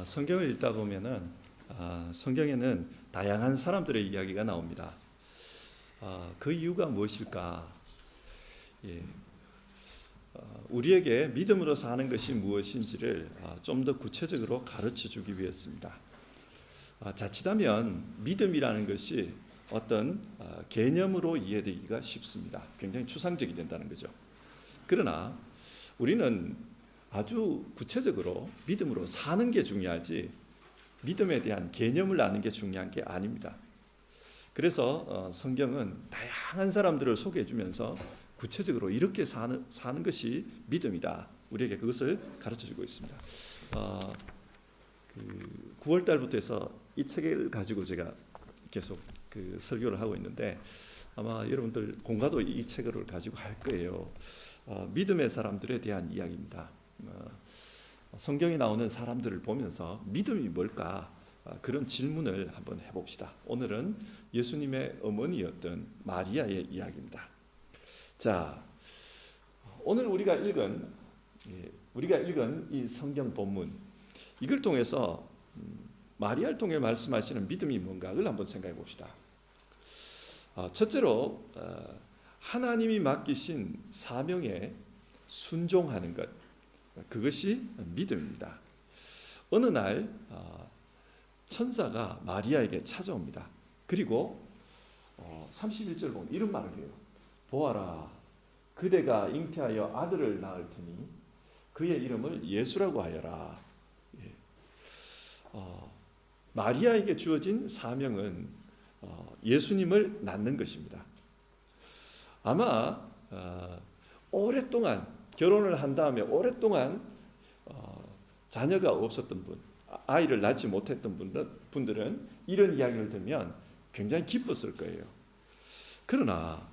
어, 성경을 읽다 보면은 아, 성경에는 다양한 사람들의 이야기가 나옵니다. 아, 그 이유가 무엇일까? 예, 어, 우리에게 믿음으로 사는 것이 무엇인지를 아, 좀더 구체적으로 가르쳐 주기 위해서입니다. 아, 자칫하면 믿음이라는 것이 어떤 아, 개념으로 이해되기가 쉽습니다. 굉장히 추상적이 된다는 거죠. 그러나 우리는 아주 구체적으로 믿음으로 사는 게 중요하지 믿음에 대한 개념을 아는 게 중요한 게 아닙니다. 그래서 어, 성경은 다양한 사람들을 소개해 주면서 구체적으로 이렇게 사는, 사는 것이 믿음이다. 우리에게 그것을 가르쳐 주고 있습니다. 어, 그 9월 달부터 해서 이 책을 가지고 제가 계속 그 설교를 하고 있는데 아마 여러분들 공가도 이 책을 가지고 할 거예요. 어, 믿음의 사람들에 대한 이야기입니다. 어, 성경에 나오는 사람들을 보면서 믿음이 뭘까 어, 그런 질문을 한번 해봅시다. 오늘은 예수님의 어머니였던 마리아의 이야기입니다. 자, 오늘 우리가 읽은 예, 우리가 읽은 이 성경 본문 이걸 통해서 음, 마리아를 통해 말씀하시는 믿음이 뭔가를 한번 생각해 봅시다. 어, 첫째로 어, 하나님이 맡기신 사명에 순종하는 것 그것이 믿음입니다. 어느 날 어, 천사가 마리아에게 찾아옵니다. 그리고 31절 보면 이런 말을 해요. 보아라 그대가 잉태하여 아들을 낳을 테니 그의 이름을 예수라고 하여라. 예. 어, 마리아에게 주어진 사명은 어, 예수님을 낳는 것입니다. 아마 어, 오랫동안 결혼을 한 다음에 오랫동안 어, 자녀가 없었던 분, 아이를 낳지 못했던 분들, 분들은 이런 이야기를 들으면 굉장히 기뻤을 거예요. 그러나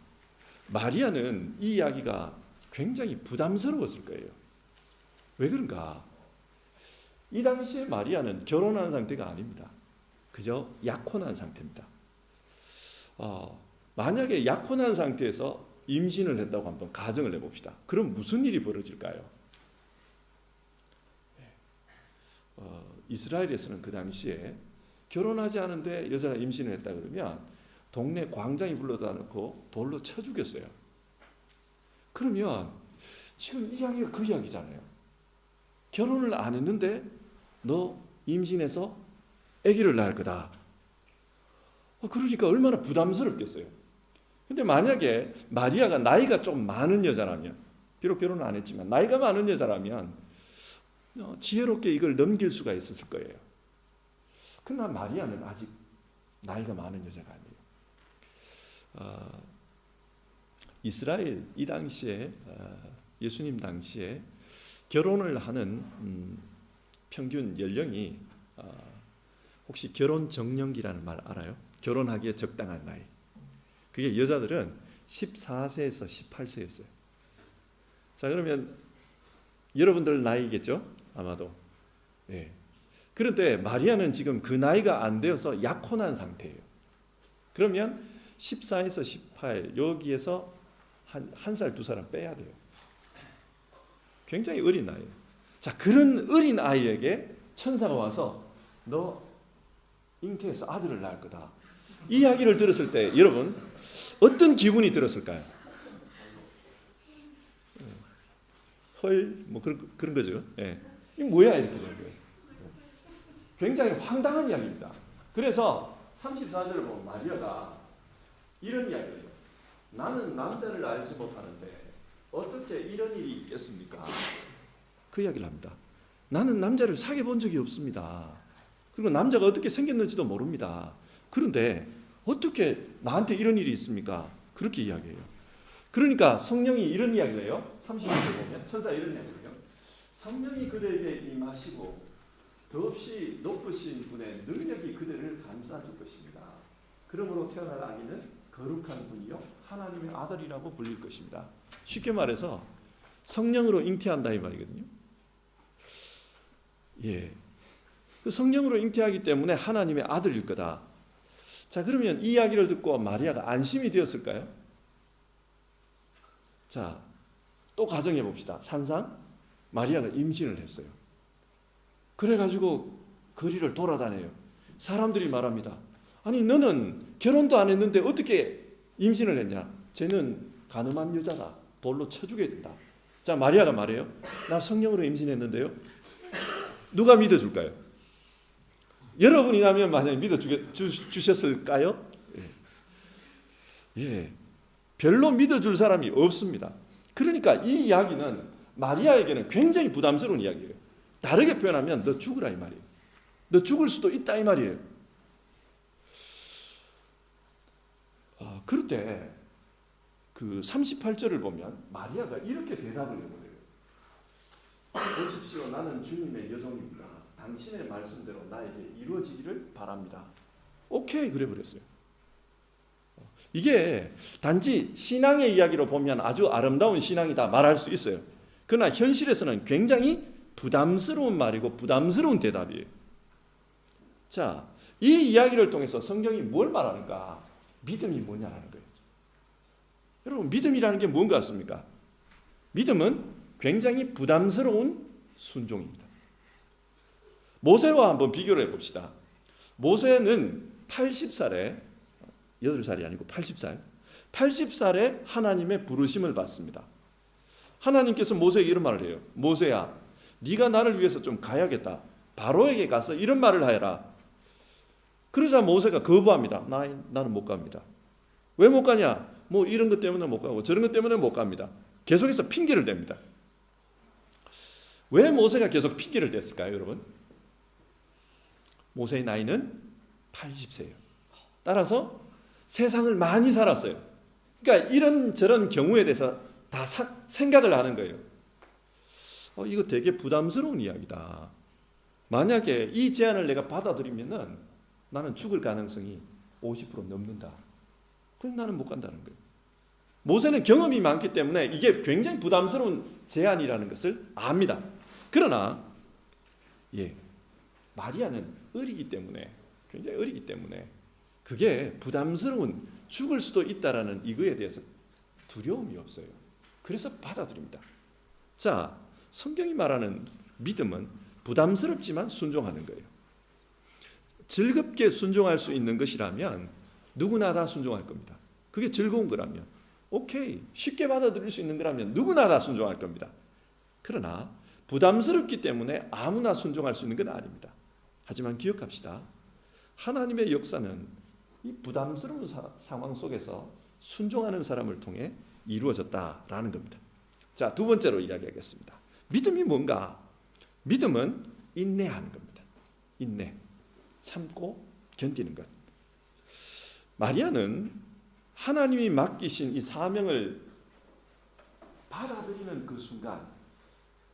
마리아는 이 이야기가 굉장히 부담스러웠을 거예요. 왜 그런가? 이 당시에 마리아는 결혼한 상태가 아닙니다. 그저 약혼한 상태입니다. 어, 만약에 약혼한 상태에서 임신을 했다고 한번 가정을 해봅시다. 그럼 무슨 일이 벌어질까요? 네. 어, 이스라엘에서는 그 당시에 결혼하지 않은데 여자가 임신을 했다 그러면 동네 광장이 불러다 놓고 돌로 쳐 죽였어요. 그러면 지금 이 이야기가 그 이야기잖아요. 결혼을 안 했는데 너 임신해서 아기를 낳을 거다. 어, 그러니까 얼마나 부담스럽겠어요. 근데 만약에 마리아가 나이가 좀 많은 여자라면 비록 결혼을 안 했지만 나이가 많은 여자라면 어, 지혜롭게 이걸 넘길 수가 있었을 거예요. 그러나 마리아는 아직 나이가 많은 여자가 아니에요. 어, 이스라엘 이 당시에 어, 예수님 당시에 결혼을 하는 음, 평균 연령이 어, 혹시 결혼 정년기라는 말 알아요? 결혼하기에 적당한 나이. 그게 여자들은 14세에서 18세였어요. 자 그러면 여러분들 나이겠죠? 아마도. 예. 그런데 마리아는 지금 그 나이가 안 되어서 약혼한 상태예요. 그러면 14에서 18 여기에서 한 한 살 두 살은 빼야 돼요. 굉장히 어린 나이예요. 자 그런 어린 아이에게 천사가 와서 너 잉태해서 아들을 낳을 거다. 이 이야기를 들었을 때 여러분 어떤 기분이 들었을까요? 헐 뭐 그런 그런 거죠. 예. 이 뭐야 이렇게 되는 거예요. 굉장히 황당한 이야기입니다. 그래서 34절을 보면 마리아가 이런 이야기를 해요. 나는 남자를 알지 못하는데 어떻게 이런 일이 있겠습니까? 그 이야기를 합니다. 나는 남자를 사귀어 본 적이 없습니다. 그리고 남자가 어떻게 생겼는지도 모릅니다. 그런데 어떻게 나한테 이런 일이 있습니까? 그렇게 이야기해요. 그러니까 성령이 이런 이야기를 해요. 30절에 보면 천사 이런 이야기를 해요. 성령이 그대에게 임하시고 더없이 높으신 분의 능력이 그대를 감싸줄 것입니다. 그러므로 태어날 아기는 거룩한 분이요 하나님의 아들이라고 불릴 것입니다. 쉽게 말해서 성령으로 잉태한다 이 말이거든요. 예. 그 성령으로 잉태하기 때문에 하나님의 아들일 거다. 자, 그러면 이 이야기를 듣고 마리아가 안심이 되었을까요? 자, 또 가정해 봅시다. 산상 마리아가 임신을 했어요. 그래 가지고 거리를 돌아다녀요. 사람들이 말합니다. 아니 너는 결혼도 안 했는데 어떻게 임신을 했냐? 쟤는 가늠한 여자다. 돌로 쳐 죽여야 된다. 자 마리아가 말해요. 나 성령으로 임신했는데요. 누가 믿어 줄까요? 여러분이라면 만약 믿어 주셨을까요? 예. 예. 별로 믿어줄 사람이 없습니다. 그러니까 이 이야기는 마리아에게는 굉장히 부담스러운 이야기예요. 다르게 표현하면 너 죽으라 이 말이에요. 너 죽을 수도 있다 이 말이에요. 아, 그럴 때 그 38절을 보면 마리아가 이렇게 대답을 해버려요. 보십시오. 나는 주님의 여종입니다. 당신의 말씀대로 나에게 이루어지기를 바랍니다. 오케이 그래 버렸어요. 이게 단지 신앙의 이야기로 보면 아주 아름다운 신앙이다 말할 수 있어요. 그러나 현실에서는 굉장히 부담스러운 말이고 부담스러운 대답이에요. 자, 이 이야기를 통해서 성경이 뭘 말하는가? 믿음이 뭐냐라는 거예요. 여러분, 믿음이라는 게 뭔가 같습니까? 믿음은 굉장히 부담스러운 순종입니다. 모세와 한번 비교를 해봅시다. 모세는 80살에 8살이 아니고 80살 80살에 하나님의 부르심을 받습니다. 하나님께서 모세에게 이런 말을 해요. 모세야, 네가 나를 위해서 좀 가야겠다. 바로에게 가서 이런 말을 하여라. 그러자 모세가 거부합니다. 나, 나는 못 갑니다. 왜 못 가냐? 뭐 이런 것 때문에 못 가고 저런 것 때문에 못 갑니다. 계속해서 핑계를 댑니다. 왜 모세가 계속 핑계를 댔을까요, 여러분? 모세의 나이는 80세예요. 따라서 세상을 많이 살았어요. 그러니까 이런 저런 경우에 대해서 다 사, 생각을 하는 거예요. 어, 이거 되게 부담스러운 이야기다. 만약에 이 제안을 내가 받아들이면은 나는 죽을 가능성이 50% 넘는다. 그럼 나는 못 간다는 거예요. 모세는 경험이 많기 때문에 이게 굉장히 부담스러운 제안이라는 것을 압니다. 그러나 예, 마리아는 어리기 때문에 굉장히 어리기 때문에 그게 부담스러운 죽을 수도 있다라는 이거에 대해서 두려움이 없어요. 그래서 받아들입니다. 자, 성경이 말하는 믿음은 부담스럽지만 순종하는 거예요. 즐겁게 순종할 수 있는 것이라면 누구나 다 순종할 겁니다. 그게 즐거운 거라면 오케이 쉽게 받아들일 수 있는 거라면 누구나 다 순종할 겁니다. 그러나 부담스럽기 때문에 아무나 순종할 수 있는 건 아닙니다. 하지만 기억합시다. 하나님의 역사는 이 부담스러운 사, 상황 속에서 순종하는 사람을 통해 이루어졌다라는 겁니다. 자, 두 번째로 이야기하겠습니다. 믿음이 뭔가? 믿음은 인내하는 겁니다. 인내. 참고 견디는 것. 마리아는 하나님이 맡기신 이 사명을 받아들이는 그 순간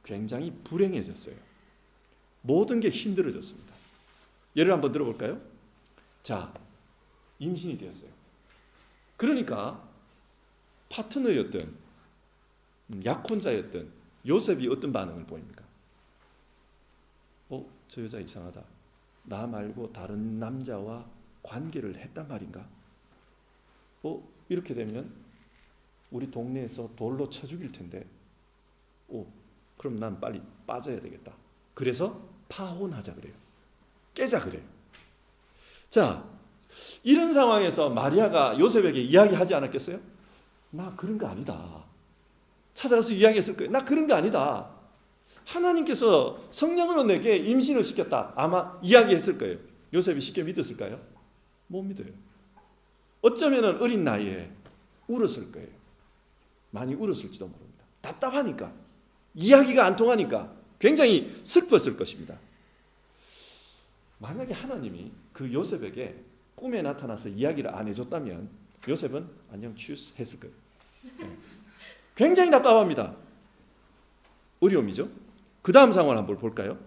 굉장히 불행해졌어요. 모든 게 힘들어졌습니다. 예를 한번 들어볼까요? 자, 임신이 되었어요. 그러니까 파트너였던 음, 약혼자였던 요셉이 어떤 반응을 보입니까? 어, 저 여자 이상하다. 나 말고 다른 남자와 관계를 했단 말인가? 어, 이렇게 되면 우리 동네에서 돌로 쳐 죽일 텐데. 오, 그럼 난 빨리 빠져야 되겠다. 그래서 파혼하자 그래요. 깨자 그래요. 자, 이런 상황에서 마리아가 요셉에게 이야기하지 않았겠어요? 나 그런 거 아니다. 찾아가서 이야기했을 거예요. 나 그런 거 아니다. 하나님께서 성령으로 내게 임신을 시켰다. 아마 이야기했을 거예요. 요셉이 쉽게 믿었을까요? 못 믿어요. 어쩌면 어린 나이에 울었을 거예요. 많이 울었을지도 모릅니다. 답답하니까. 이야기가 안 통하니까 굉장히 슬펐을 것입니다. 만약에 하나님이 그 요셉에게 꿈에 나타나서 이야기를 안 해줬다면 요셉은 안녕 취스 했을 거예요. 네. 굉장히 답답합니다. 어려움이죠. 그 다음 상황을 한번 볼까요?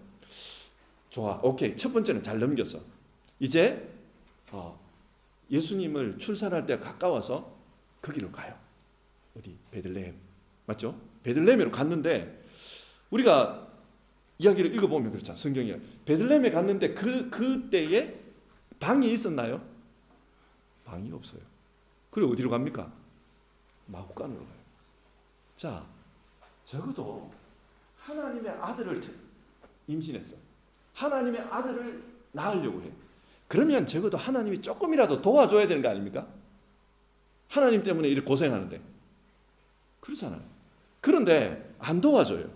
좋아, 오케이. 첫 번째는 잘 넘겼어. 이제 어, 예수님을 출산할 때가 가까워서 거기로 가요. 어디? 베들레헴. 맞죠? 베들레헴으로 갔는데 우리가 이야기를 읽어보면 그렇죠. 성경이 베들레헴에 갔는데 그 그때에 방이 있었나요? 방이 없어요. 그리고 어디로 갑니까? 마구간으로 가요. 자, 적어도 하나님의 아들을 임신했어. 하나님의 아들을 낳으려고 해. 그러면 적어도 하나님이 조금이라도 도와줘야 되는 거 아닙니까? 하나님 때문에 이렇게 고생하는데. 그렇잖아요. 그런데 안 도와줘요.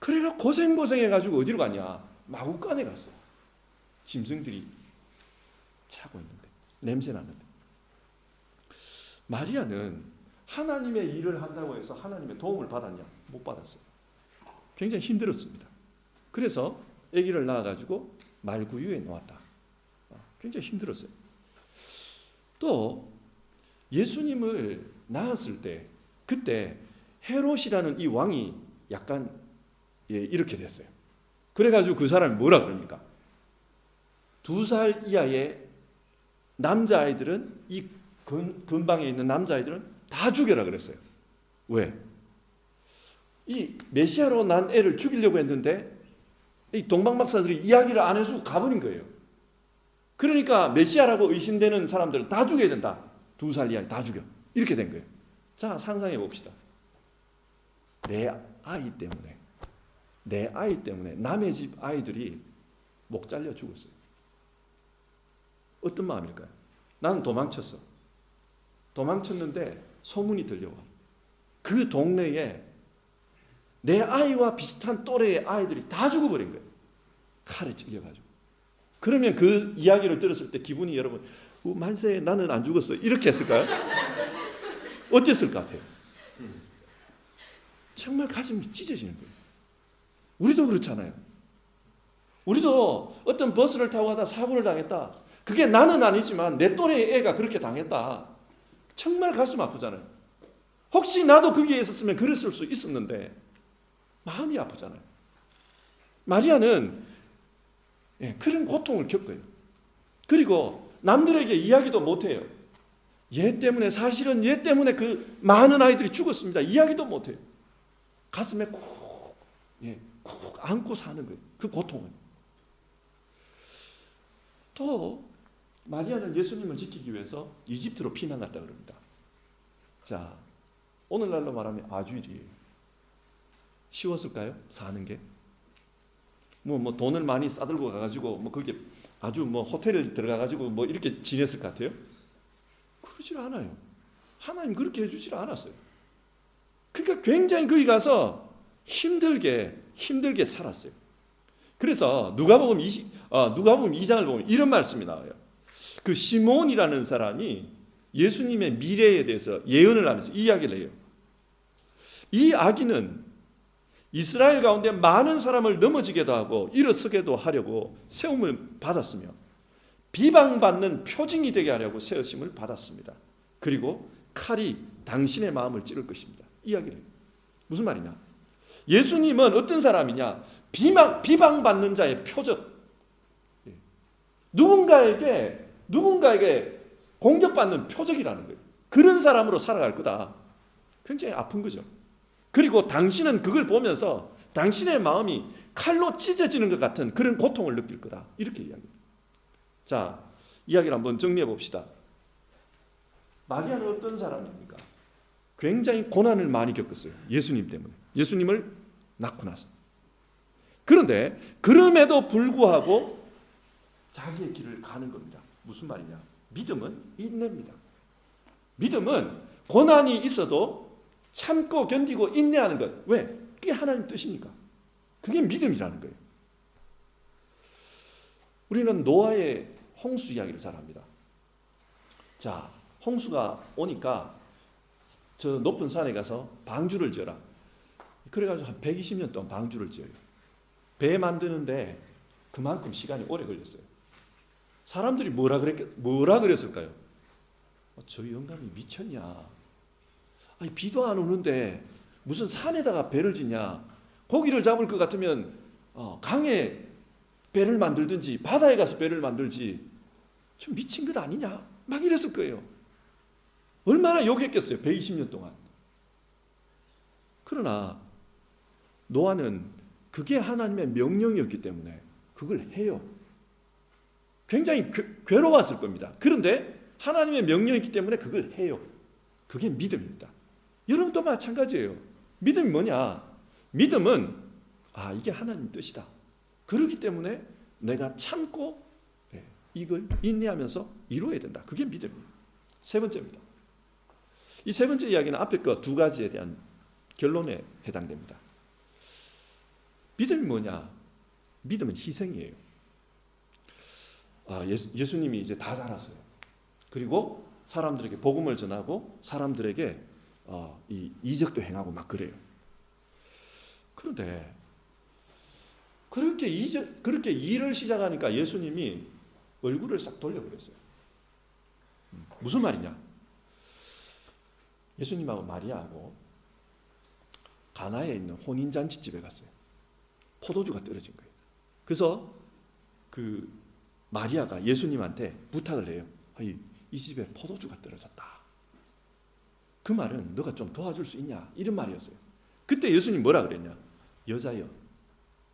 그래가 고생 고생해가지고 어디로 갔냐? 마구간에 갔어. 짐승들이 차고 있는데 냄새 나는데. 마리아는 하나님의 일을 한다고 해서 하나님의 도움을 받았냐? 못 받았어요. 굉장히 힘들었습니다. 그래서 아기를 낳아가지고 말구유에 놓았다. 어, 굉장히 힘들었어요. 또 예수님을 낳았을 때 그때 헤롯이라는 이 왕이 약간 예, 이렇게 됐어요. 그래가지고 그 사람이 뭐라 그럽니까? 두 살 이하의 남자아이들은 이 근, 근방에 있는 남자아이들은 다 죽여라 그랬어요. 왜? 이 메시아로 난 애를 죽이려고 했는데 이 동방박사들이 이야기를 안 해주고 가버린 거예요. 그러니까 메시아라고 의심되는 사람들은 다 죽여야 된다. 두 살 이하 다 죽여. 이렇게 된 거예요. 자 상상해 봅시다. 내 아이 때문에 내 아이 때문에 남의 집 아이들이 목 잘려 죽었어요. 어떤 마음일까요? 나는 도망쳤어. 도망쳤는데 소문이 들려와. 그 동네에 내 아이와 비슷한 또래의 아이들이 다 죽어버린 거예요. 칼에 찔려가지고. 그러면 그 이야기를 들었을 때 기분이 여러분 어, 만세 나는 안 죽었어 이렇게 했을까요? 어땠을 것 같아요? 정말 가슴이 찢어지는 거예요. 우리도 그렇잖아요. 우리도 어떤 버스를 타고 가다 사고를 당했다. 그게 나는 아니지만 내 또래의 애가 그렇게 당했다. 정말 가슴 아프잖아요. 혹시 나도 거기에 있었으면 그랬을 수 있었는데 마음이 아프잖아요. 마리아는 예, 그런 고통을 겪어요. 그리고 남들에게 이야기도 못해요. 얘 때문에 사실은 얘 때문에 그 많은 아이들이 죽었습니다. 이야기도 못해요. 가슴에 쿡, 예, 쿡 안고 사는 거예요. 그 고통을. 또 마리아는 예수님을 지키기 위해서 이집트로 피난 갔다 그럽니다. 자, 오늘날로 말하면 아주일이에요. 쉬웠을까요? 사는 게? 뭐, 뭐 돈을 많이 싸들고 가가지고 뭐 그게 아주 뭐 호텔을 들어가가지고 뭐 이렇게 지냈을 것 같아요? 그러질 않아요. 하나님 그렇게 해주질 않았어요. 그러니까 굉장히 거기 가서 힘들게 힘들게 살았어요. 그래서 누가복음 20, 어, 누가복음 2장을 보면 이런 말씀이 나와요. 그 시몬이라는 사람이 예수님의 미래에 대해서 예언을 하면서 이야기를 해요. 이 아기는 이스라엘 가운데 많은 사람을 넘어지게도 하고 일어서게도 하려고 세움을 받았으며 비방받는 표징이 되게 하려고 세우심을 받았습니다. 그리고 칼이 당신의 마음을 찌를 것입니다. 이야기를. 무슨 말이냐? 예수님은 어떤 사람이냐? 비방, 비방받는 자의 표적. 예. 누군가에게 누군가에게 공격받는 표적이라는 거예요. 그런 사람으로 살아갈 거다. 굉장히 아픈 거죠. 그리고 당신은 그걸 보면서 당신의 마음이 칼로 찢어지는 것 같은 그런 고통을 느낄 거다. 이렇게 이야기합니다. 자, 이야기를 한번 정리해 봅시다. 마리아는 어떤 사람입니까? 굉장히 고난을 많이 겪었어요. 예수님 때문에. 예수님을 낳고 나서. 그런데 그럼에도 불구하고 자기의 길을 가는 겁니다. 무슨 말이냐? 믿음은 인내입니다. 믿음은 고난이 있어도 참고 견디고 인내하는 것. 왜? 그게 하나님 뜻이니까. 그게 믿음이라는 거예요. 우리는 노아의 홍수 이야기를 잘 합니다. 자, 홍수가 오니까 저 높은 산에 가서 방주를 지어라. 그래가지고 한 120년 동안 방주를 지어요. 배 만드는데 그만큼 시간이 오래 걸렸어요. 사람들이 뭐라 그랬 뭐라 그랬을까요? 어, 저 영감이 미쳤냐? 아니 비도 안 오는데 무슨 산에다가 배를 짓냐? 고기를 잡을 것 같으면 어, 강에 배를 만들든지 바다에 가서 배를 만들지. 좀 미친 것 아니냐? 막 이랬을 거예요. 얼마나 욕했겠어요. 120년 동안. 그러나 노아는 그게 하나님의 명령이었기 때문에 그걸 해요. 굉장히 괴, 로웠을 겁니다. 그런데 하나님의 명령이기 때문에 그걸 해요. 그게 믿음입니다. 여러분도 마찬가지예요. 믿음이 뭐냐? 믿음은 아 이게 하나님 뜻이다. 그렇기 때문에 내가 참고 예, 이걸 인내하면서 이루어야 된다. 그게 믿음이에요. 세 번째입니다. 이 세 번째 이야기는 앞에 거 두 가지에 대한 결론에 해당됩니다. 믿음이 뭐냐? 믿음은 희생이에요. 아, 예수, 예수님이 이제 다 자랐어요. 그리고 사람들에게 복음을 전하고 사람들에게 어, 이 이적도 행하고 막 그래요. 그런데 그렇게 이적 그렇게 일을 시작하니까 예수님이 얼굴을 싹 돌려버렸어요. 음, 무슨 말이냐? 예수님하고 마리아하고 가나에 있는 혼인 잔치 집에 갔어요. 포도주가 떨어진 거예요. 그래서 그 마리아가 예수님한테 부탁을 해요. 아, 이, 이 집에 포도주가 떨어졌다. 그 말은 너가 좀 도와줄 수 있냐? 이런 말이었어요. 그때 예수님 뭐라 그랬냐? 여자여,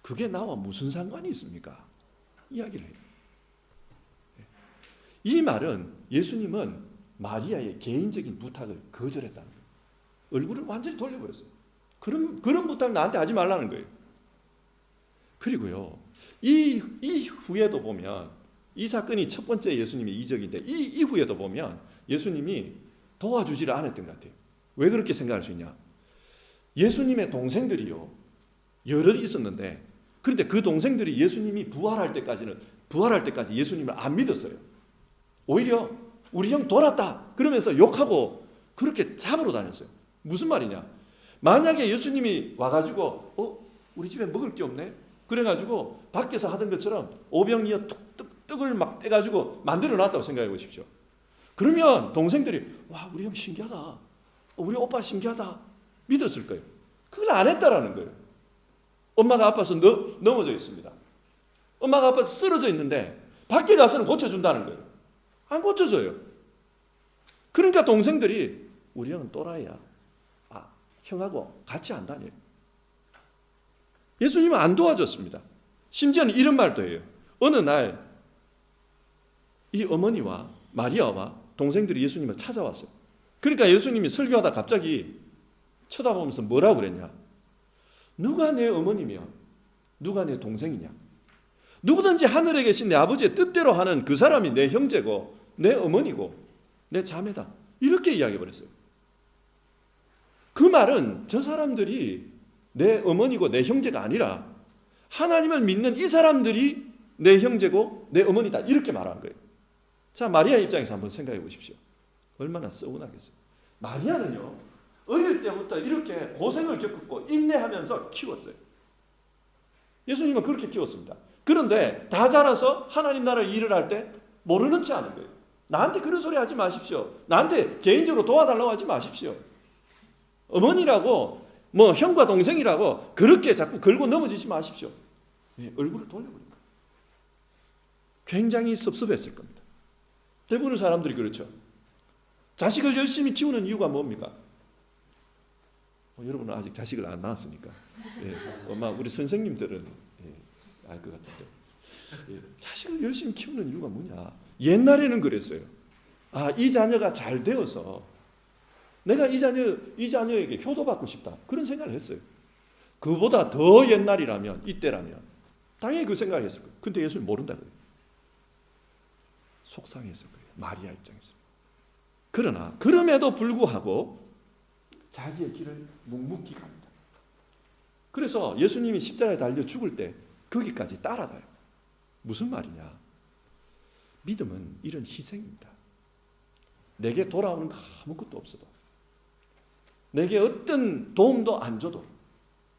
그게 나와 무슨 상관이 있습니까? 이야기를 해요. 이 말은 예수님은 마리아의 개인적인 부탁을 거절했다는 거예요. 얼굴을 완전히 돌려버렸어요. 그런, 그런 부탁 나한테 하지 말라는 거예요. 그리고요, 이, 이 후에도 보면, 이 사건이 첫 번째 예수님의 이적인데, 이 이후에도 보면 예수님이 도와주지를 않았던 것 같아요. 왜 그렇게 생각할 수 있냐? 예수님의 동생들이요, 여럿 있었는데, 그런데 그 동생들이 예수님이 부활할 때까지는, 부활할 때까지 예수님을 안 믿었어요. 오히려 우리 형 돌았다 그러면서 욕하고 그렇게 잡으러 다녔어요. 무슨 말이냐? 만약에 예수님이 와가지고 어 우리 집에 먹을 게 없네. 그래가지고 밖에서 하던 것처럼 오병이어 툭 떡을 막 떼가지고 만들어 놨다고 생각해 보십시오. 그러면 동생들이 와 우리 형 신기하다. 어, 우리 오빠 신기하다. 믿었을 거예요. 그걸 안 했다라는 거예요. 엄마가 아파서 너, 넘어져 있습니다. 엄마가 아파서 쓰러져 있는데 밖에 가서는 고쳐준다는 거예요. 안 고쳐져요. 그러니까 동생들이 우리 형은 또라이야. 아, 형하고 같이 안 다녀요. 예수님은 안 도와줬습니다. 심지어는 이런 말도 해요. 어느 날 이 어머니와 마리아와 동생들이 예수님을 찾아왔어요. 그러니까 예수님이 설교하다 갑자기 쳐다보면서 뭐라고 그랬냐? 누가 내 어머니며 누가 내 동생이냐? 누구든지 하늘에 계신 내 아버지의 뜻대로 하는 그 사람이 내 형제고 내 어머니고 내 자매다. 이렇게 이야기해 버렸어요. 그 말은 저 사람들이 내 어머니고 내 형제가 아니라 하나님을 믿는 이 사람들이 내 형제고 내 어머니다. 이렇게 말한 거예요. 자, 마리아 입장에서 한번 생각해 보십시오. 얼마나 서운하겠어요. 마리아는요, 어릴 때부터 이렇게 고생을 겪었고 인내하면서 키웠어요. 예수님은 그렇게 키웠습니다. 그런데 다 자라서 하나님 나라 일을 할 때 모르는 체 하는 거예요. 나한테 그런 소리 하지 마십시오. 나한테 개인적으로 도와달라고 하지 마십시오. 어머니라고 뭐 형과 동생이라고 그렇게 자꾸 걸고 넘어지지 마십시오. 네, 얼굴을 돌려버린. 굉장히 섭섭했을 겁니다. 대부분의 사람들이 그렇죠. 자식을 열심히 키우는 이유가 뭡니까? 뭐 여러분은 아직 자식을 안 낳았으니까. 예, 아마 우리 선생님들은 예, 알것 같은데. 예, 자식을 열심히 키우는 이유가 뭐냐? 옛날에는 그랬어요. 아, 이 자녀가 잘 되어서 내가 이 자녀 이 자녀에게 효도받고 싶다. 그런 생각을 했어요. 그보다 더 옛날이라면 이때라면 당연히 그 생각을 했을 거예요. 근데 예수님 모른다 그래요. 속상했을 거예요. 마리아 입장에서. 그러나 그럼에도 불구하고 자기의 길을 묵묵히 갑니다. 그래서 예수님이 십자가에 달려 죽을 때 거기까지 따라가요. 무슨 말이냐? 믿음은 이런 희생입니다. 내게 돌아오는 거 아무것도 없어도 내게 어떤 도움도 안 줘도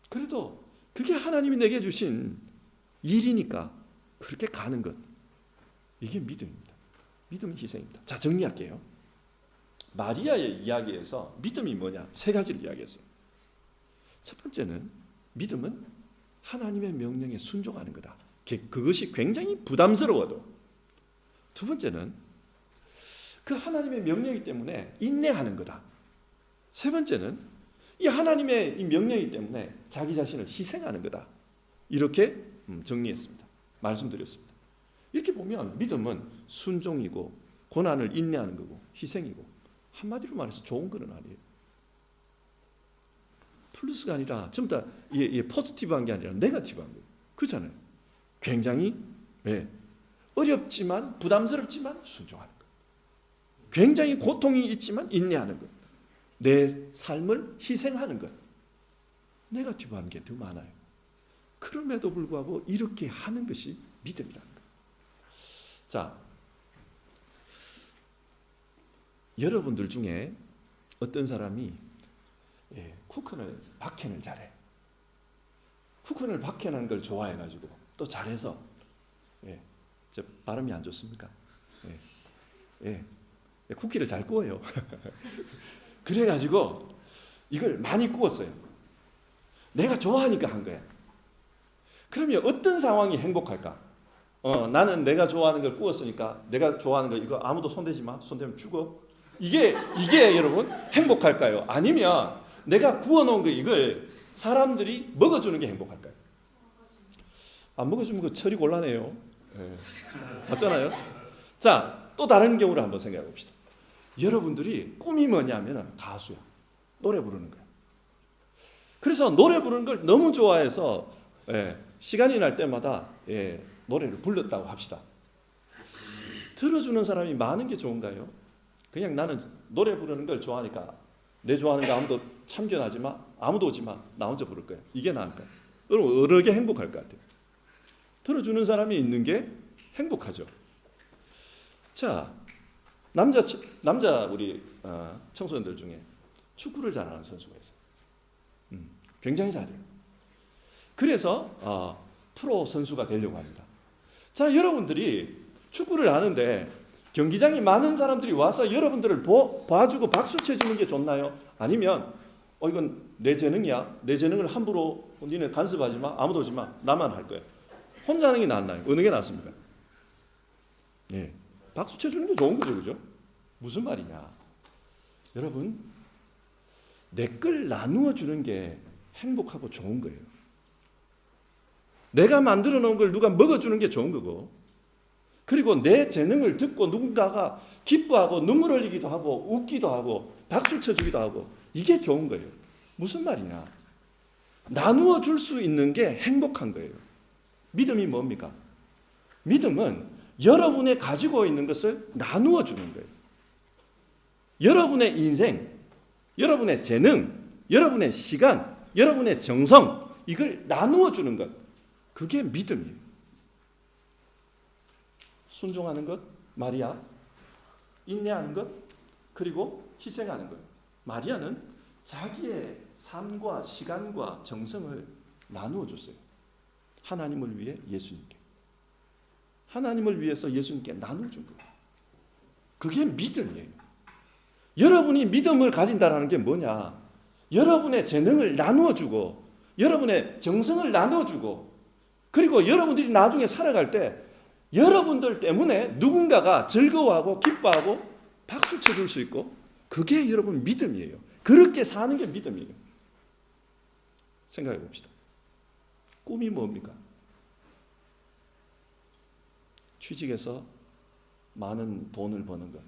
그래도 그게 하나님이 내게 주신 일이니까 그렇게 가는 것 이게 믿음입니다. 믿음은 희생입니다. 자 정리할게요. 마리아의 이야기에서 믿음이 뭐냐 세 가지를 이야기했어요. 첫 번째는 믿음은 하나님의 명령에 순종하는 거다. 그것이 굉장히 부담스러워도 두 번째는 그 하나님의 명령이기 때문에 인내하는 거다. 세 번째는 이 하나님의 이 명령이기 때문에 자기 자신을 희생하는 거다. 이렇게 음, 정리했습니다. 말씀드렸습니다. 이렇게 보면 믿음은 순종이고 고난을 인내하는 거고 희생이고 한마디로 말해서 좋은 거는 아니에요. 플러스가 아니라 전부 다 예, 예, 포지티브한 게 아니라 네거티브한 거예요. 그렇잖아요. 굉장히 예, 어렵지만 부담스럽지만 순종하는 것. 굉장히 고통이 있지만 인내하는 것. 내 삶을 희생하는 것. 네가티브한 게 더 많아요. 그럼에도 불구하고 이렇게 하는 것이 믿음이라는 것. 자, 여러분들 중에 어떤 사람이 예, 쿠폰을 박해를 잘해. 쿠폰을 박해하는 걸 좋아해가지고 또 잘해서 예, 저 발음이 안 좋습니까? 예, 예, 예, 쿠키를 잘 구워요. 그래가지고 이걸 많이 구웠어요. 내가 좋아하니까 한 거야. 그러면 어떤 상황이 행복할까? 어, 나는 내가 좋아하는 걸 구웠으니까 내가 좋아하는 거 이거 아무도 손대지 마. 손대면 죽어. 이게 이게 여러분 행복할까요? 아니면 내가 구워놓은 거 이걸 사람들이 먹어주는 게 행복할까요? 안 먹어주면 그 처리 곤란해요. 예. 맞잖아요. 자, 또 다른 경우를 한번 생각해 봅시다. 여러분들이 꿈이 뭐냐면 가수야. 노래 부르는 거야. 그래서 노래 부르는 걸 너무 좋아해서 예, 시간이 날 때마다 예, 노래를 불렀다고 합시다. 들어주는 사람이 많은 게 좋은가요? 그냥 나는 노래 부르는 걸 좋아하니까 내 좋아하는 거 아무도 참견하지 마, 아무도 오지 마, 나 혼자 부를 거야. 이게 나을까? 여러분 어느 게 행복할 것 같아요? 들어주는 사람이 있는 게 행복하죠. 자, 남자 남자 우리 어, 청소년들 중에 축구를 잘하는 선수가 있어요. 음, 굉장히 잘해요. 그래서 어, 프로 선수가 되려고 합니다. 자, 여러분들이 축구를 아는데 경기장에 많은 사람들이 와서 여러분들을 보, 봐주고 박수 쳐주는 게 좋나요? 아니면 어 이건 내 재능이야. 내 재능을 함부로 니네 간섭하지 마. 아무도 오지 마. 나만 할 거야. 혼자 하는 게 낫나요? 어느 게 낫습니까? 예. 박수 쳐주는 게 좋은 거죠, 그죠? 무슨 말이냐? 여러분, 내걸 나누어 주는 게 행복하고 좋은 거예요. 내가 만들어 놓은 걸 누가 먹어주는 게 좋은 거고, 그리고 내 재능을 듣고 누군가가 기뻐하고 눈물 흘리기도 하고 웃기도 하고 박수 쳐주기도 하고 이게 좋은 거예요. 무슨 말이냐? 나누어 줄 수 있는 게 행복한 거예요. 믿음이 뭡니까? 믿음은 여러분의 가지고 있는 것을 나누어 주는 거예요. 여러분의 인생, 여러분의 재능, 여러분의 시간, 여러분의 정성, 이걸 나누어 주는 것. 그게 믿음이에요. 순종하는 것, 마리아. 인내하는 것, 그리고 희생하는 것. 마리아는 자기의 삶과 시간과 정성을 나누어 줬어요. 하나님을 위해 예수님께. 하나님을 위해서 예수님께 나눠준 거예요. 그게 믿음이에요. 여러분이 믿음을 가진다라는 게 뭐냐? 여러분의 재능을 나누어 주고, 여러분의 정성을 나누어 주고, 그리고 여러분들이 나중에 살아갈 때 여러분들 때문에 누군가가 즐거워하고 기뻐하고 박수 쳐줄 수 있고, 그게 여러분 믿음이에요. 그렇게 사는 게 믿음이에요. 생각해 봅시다. 꿈이 뭡니까? 취직해서 많은 돈을 버는 것.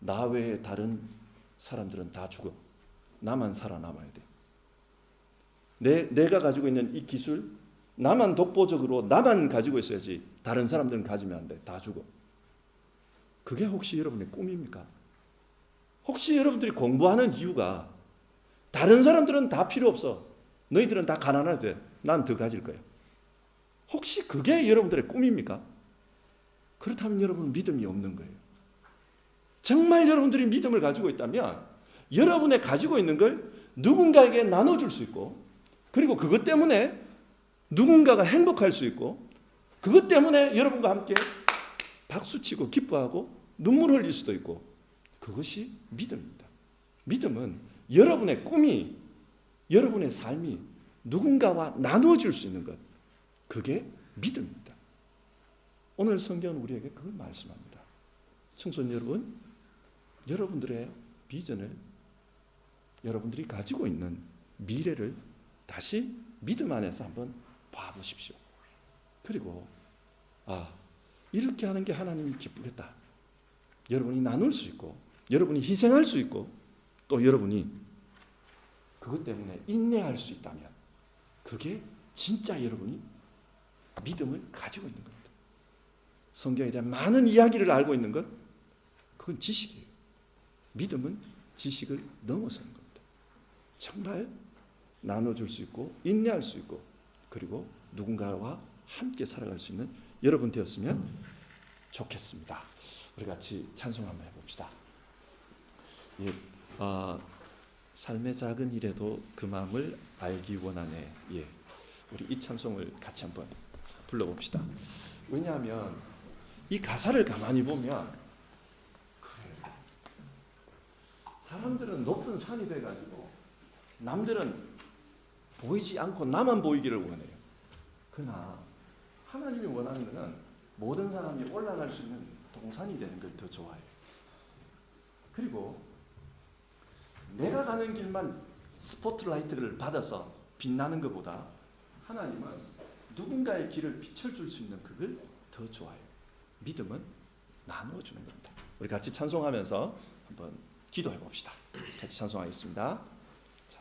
나 외에 다른 사람들은 다 죽어. 나만 살아남아야 돼. 내, 내가 가지고 있는 이 기술, 나만 독보적으로 나만 가지고 있어야지 다른 사람들은 가지면 안 돼. 다 죽어. 그게 혹시 여러분의 꿈입니까? 혹시 여러분들이 공부하는 이유가 다른 사람들은 다 필요 없어. 너희들은 다 가난해도 돼. 난 더 가질 거야. 혹시 그게 여러분들의 꿈입니까? 그렇다면 여러분 믿음이 없는 거예요. 정말 여러분들이 믿음을 가지고 있다면 여러분의 가지고 있는 걸 누군가에게 나눠줄 수 있고 그리고 그것 때문에 누군가가 행복할 수 있고 그것 때문에 여러분과 함께 박수치고 기뻐하고 눈물 흘릴 수도 있고 그것이 믿음입니다. 믿음은 여러분의 꿈이 여러분의 삶이 누군가와 나누어질 수 있는 것 그게 믿음입니다. 오늘 성경은 우리에게 그걸 말씀합니다. 청소년 여러분, 여러분들의 비전을 여러분들이 가지고 있는 미래를 다시 믿음 안에서 한번 봐보십시오. 그리고 아 이렇게 하는 게 하나님이 기쁘겠다. 여러분이 나눌 수 있고, 여러분이 희생할 수 있고, 또 여러분이 그것 때문에 인내할 수 있다면, 그게 진짜 여러분이 믿음을 가지고 있는 겁니다. 성경에 대한 많은 이야기를 알고 있는 것 그건 지식이에요. 믿음은 지식을 넘어서는 겁니다. 정말 나눠줄 수 있고 인내할 수 있고 그리고 누군가와 함께 살아갈 수 있는 여러분 되었으면 좋겠습니다. 우리 같이 찬송 한번 해봅시다. 예, 아, 삶의 작은 일에도 그 마음을 알기 원하네. 예, 우리 이 찬송을 같이 한번 불러봅시다. 왜냐하면 이 가사를 가만히 보면 그래요. 사람들은 높은 산이 돼가지고 남들은 보이지 않고 나만 보이기를 원해요. 그러나 하나님이 원하는 것은 모든 사람이 올라갈 수 있는 동산이 되는 걸 더 좋아해요. 그리고 내가 가는 길만 스포트라이트를 받아서 빛나는 것보다 하나님은 누군가의 길을 비춰줄 수 있는 그걸 더 좋아해요. 믿음은 나누어 주는 겁니다. 우리 같이 찬송하면서 한번 기도해 봅시다. 같이 찬송하겠습니다. 자.